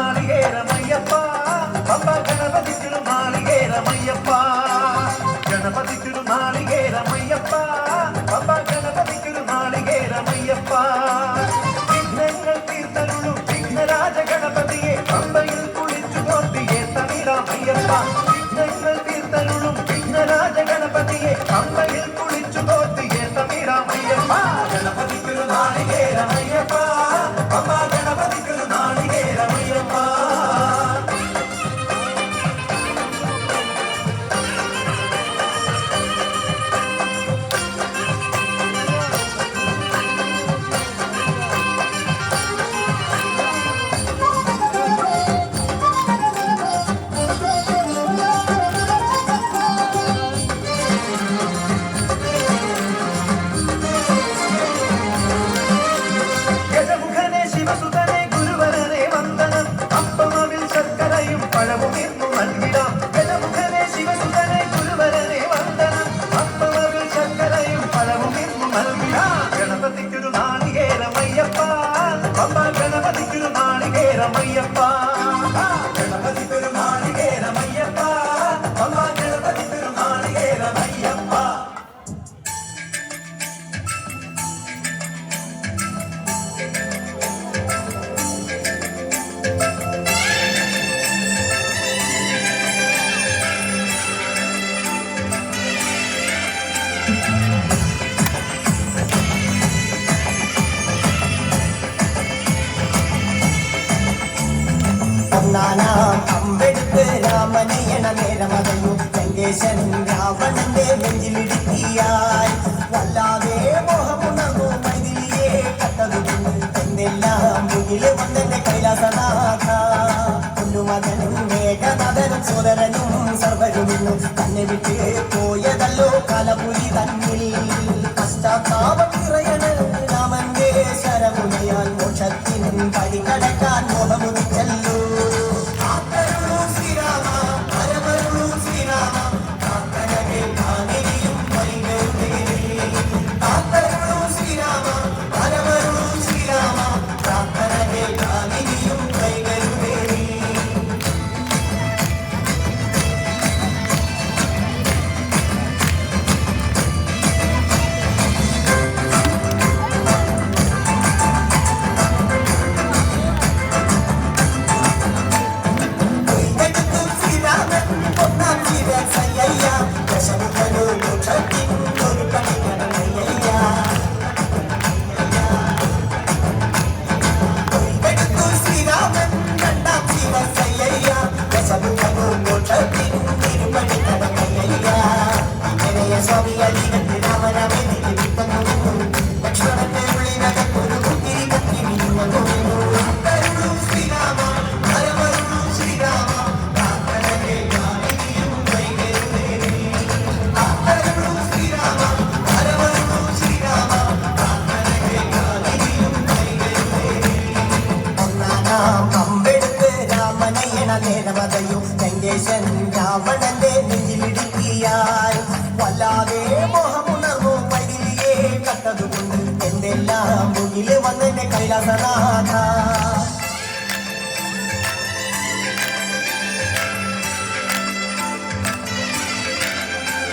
திருமாளிகே ரமையப்பா பப்பா கணபதி திருமாளிகே ரமையப்பா கணபதி திருமாளிகே ரமையப்பா பப்பா கணபதி திருமாளிகே ரமையப்பா விக்னங்கள் தீர்த்தருளும் விக்னராஜ கணபதியே பம்பையில் குளிச்சு போட்டு ஏத்தனிடா மையப்பா നാനാം അമ്പെടുത്ത് രാമനയണ നേരമതയും ലങ്കേശനും രാവണന്റെ നെഞ്ചിലിടുക്കിയാൽ വല്ലാതെ മോഹമുണർന്നു മൈതിലിയെ കട്ടതുകൊണ്ട് തന്നെല്ലാം മുന്നിലെ വന്ന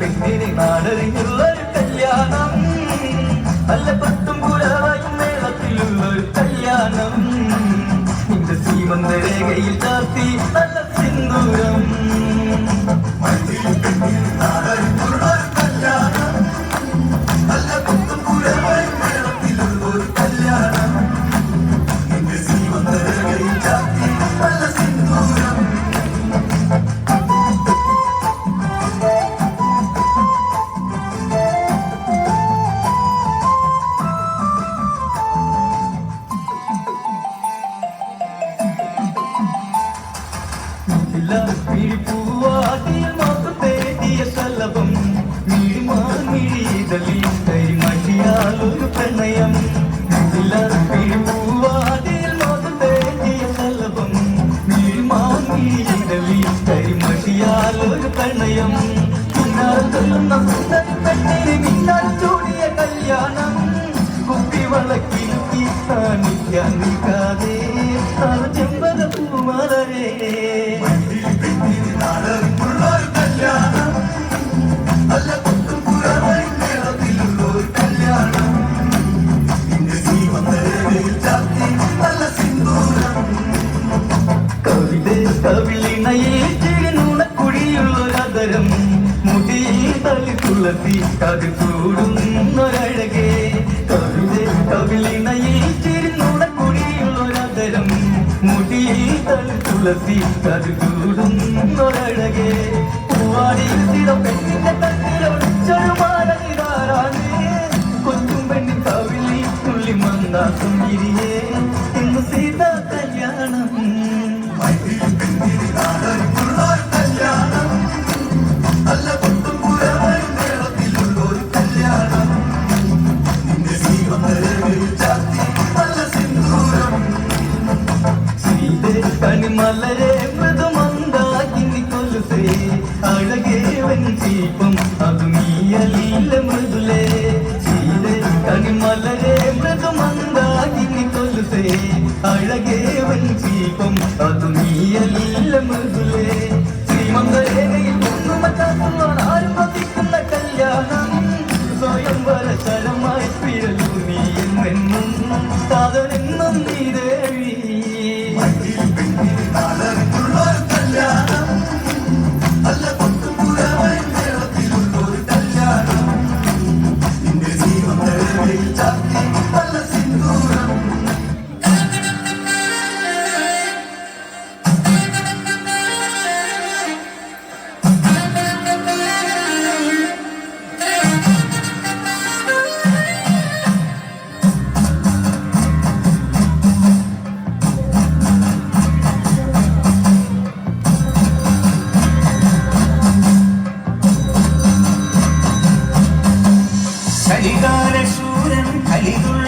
പെണ്ണിനെ നാടറിഞ്ഞുള്ളൊരു കല്യാണം. നല്ല പത്തും കുലവായും മേളത്തിലുള്ളൊരു കല്യാണം. നിന്റെ സീമന്ത രേഖയിൽ ചാർത്തി നല്ല സിന്ദൂരം. കല്യാണം. കുപ്പി കാണിക്കാൻ നിൽക്കാതെ. തുളസി കതി ചൂടുന്നൊരഴകേ കവിത കവിളിണയിൽ ചിരുനുണക്കുഴിയുള്ളൊരതരം മുടിയിൽ തളി തുളസി കതി ചൂടുന്നൊരഴകേ പൂവാടിയിൽ സ്ഥിരം പെണ്ണിന്റെ തട്ടിലൊളിച്ചൊരു മാലനിതാരാണ് കൊച്ചും പെണ്ണി കവിളി തുള്ളി മന്ദാസം ഇരിയേ കലികാലശൂരൻ കലിതുള്ള